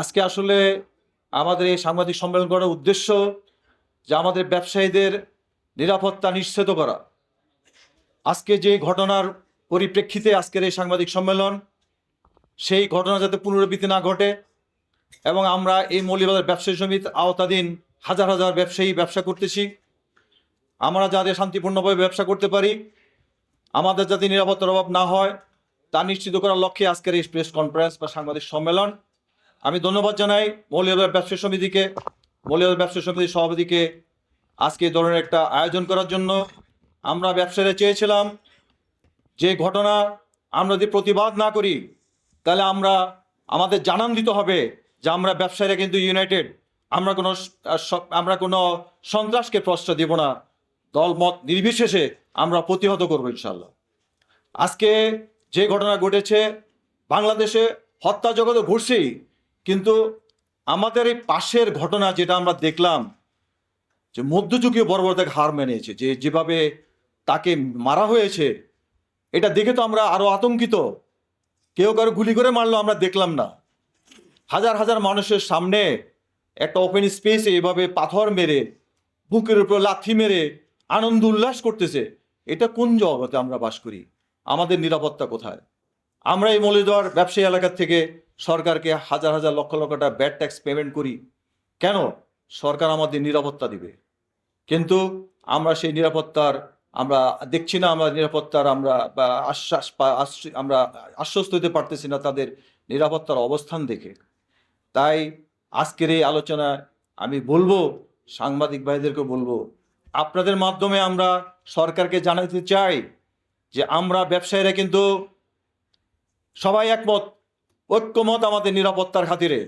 আজকে আসলে আমাদের এই সাংবাদিক সম্মেলন করার উদ্দেশ্য যে আমাদের ব্যবসায়ীদের নিরাপত্তা নিশ্চিত করা। আজকে যে ঘটনার পরিপ্রেক্ষিতে আজকের এই সাংবাদিক সম্মেলন, সেই ঘটনা যাতে পুনরাবৃত্তি না ঘটে এবং আমরা এই মৌলিবাজার ব্যবসায়ী সমিতির আওতাধীন হাজার হাজার ব্যবসায়ী ব্যবসা করতেছি, আমরা যাতে শান্তিপূর্ণভাবে ব্যবসা করতে পারি, আমাদের যাতে নিরাপত্তার অভাব না হয়, তা নিশ্চিত করার লক্ষ্যে আজকের এই প্রেস কনফারেন্স বা সাংবাদিক সম্মেলন আমি ধন্যবাদ জানাই মৌলিবাজার ব্যবসায়ী সমিতিকে মৌলিবাজার ব্যবসায়ী সমিতির সভাপতিকে আজকে এই ধরনের একটা আয়োজন করার জন্য। আমরা ব্যবসায়ীরা চেয়েছিলাম যে ঘটনা আমরা যদি প্রতিবাদ না করি, তাহলে আমরা, আমাদের জানান দিতে হবে যে আমরা ব্যবসায়ীরা কিন্তু ইউনাইটেড আমরা কোনো আমরা কোনো সন্ত্রাসকে প্রশ্রয় দেব না। দলমত নির্বিশেষে আমরা প্রতিহত করব ইনশাল্লাহ আজকে যে ঘটনা ঘটেছে, বাংলাদেশে হত্যা জগতে ঘটছেই কিন্তু আমাদের এই পাশের ঘটনা যেটা আমরা দেখলাম, যে মধ্যযুগীয় বর্বরতাকে হার মেনেছে, যে যেভাবে তাকে মারা হয়েছে, এটা দেখে তো আমরা আরও আতঙ্কিত। কেউ কারও গুলি করে মারলো আমরা দেখলাম না। হাজার হাজার মানুষের সামনে একটা ওপেন স্পেসে এভাবে পাথর মেরে, বুকের উপর লাথি মেরে আনন্দ উল্লাস করতেছে, এটা কোন জগতে আমরা বাস করি? আমাদের নিরাপত্তা কোথায়? আমরা এই মৌলিদর ব্যবসায়ী এলাকার থেকে সরকারকে হাজার হাজার লক্ষ লক্ষ টাকা ব্যাড ট্যাক্স পেমেন্ট করি, কেন? সরকার আমাদের নিরাপত্তা দিবে। কিন্তু আমরা সেই নিরাপত্তার, আমরা দেখছি না আমরা নিরাপত্তার, আমরা আশ্বাস আমরা আশ্বস্ত হতে পারতেছি না তাদের নিরাপত্তার অবস্থান দেখে। তাই আজকের এই আলোচনায় আমি বলব, সাংবাদিক ভাইদেরকে বলব, আপনাদের মাধ্যমে আমরা সরকারকে জানাতে চাই যে আমরা ব্যবসায়ীরা কিন্তু সবাই একমত ঐক্যমত আমাদের নিরাপত্তার খাতিরে।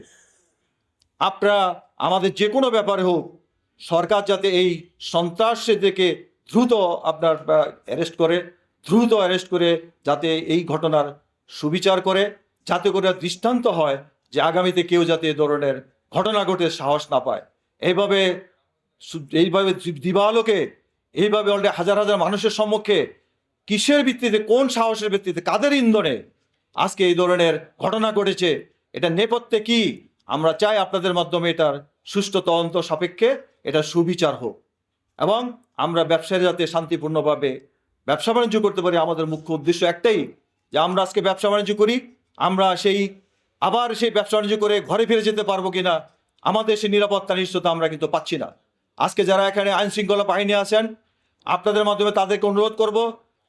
আপনারা আমাদের যে কোনো ব্যাপারে হোক, সরকার যাতে এই সন্ত্রাসীদেরকে দ্রুত আপনার অ্যারেস্ট করে, দ্রুত অ্যারেস্ট করে যাতে এই ঘটনার সুবিচার করে, যাতে করে দৃষ্টান্ত হয় যে আগামীতে কেউ যাতে এ ধরনের ঘটনা ঘটে সাহস না পায়। এইভাবে এইভাবে দিবালোকে, এইভাবে অলরেডি হাজার হাজার মানুষের সম্মুখে কিসের ভিত্তিতে, কোন সাহসের ভিত্তিতে, কাদের ইন্ধনে আজকে এই ধরনের ঘটনা ঘটেছে, এটা নেপথ্যে কি? আমরা চাই আপনাদের মাধ্যমে এটার সুষ্ঠু তদন্ত সাপেক্ষে এটা সুবিচার হোক। এবং আমরা ব্যবসায়ী যাতে শান্তিপূর্ণভাবে ব্যবসা বাণিজ্য করতে পারি, আমাদের মুখ্য উদ্দেশ্য একটাই যে আমরা আজকে ব্যবসা বাণিজ্য করি, আমরা সেই, আবার সেই ব্যবসা বাণিজ্য করে ঘরে ফিরে যেতে পারব কিনা, আমাদের সেই নিরাপত্তা নিশ্চয়তা আমরা কিন্তু পাচ্ছি না। আজকে যারা এখানে আইন শৃঙ্খলা বাহিনী আছেন, আপনাদের মাধ্যমে তাদেরকে অনুরোধ করব,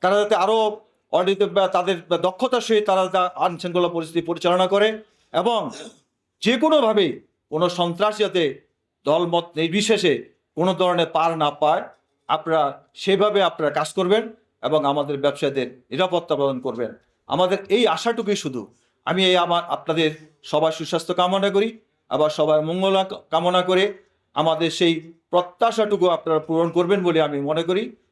তারা যাতে আরও অডিত বা তাদের দক্ষতার সহিত তারা তা আইন শৃঙ্খলা পরিস্থিতি পরিচালনা করে এবং যে কোনোভাবে কোনো সন্ত্রাস যাতে দলমত নির্বিশেষে কোনো ধরনের পার না পায়, আপনারা সেভাবে আপনারা কাজ করবেন এবং আমাদের ব্যবসায়ীদের নিরাপত্তা প্রদান করবেন। আমাদের এই আশাটুকুই শুধু। আমি এই আমার আপনাদের সবার সুস্বাস্থ্য কামনা করি, আবার সবার মঙ্গল কামনা করে আমাদের সেই প্রত্যাশাটুকু আপনারা পূরণ করবেন বলে আমি মনে করি।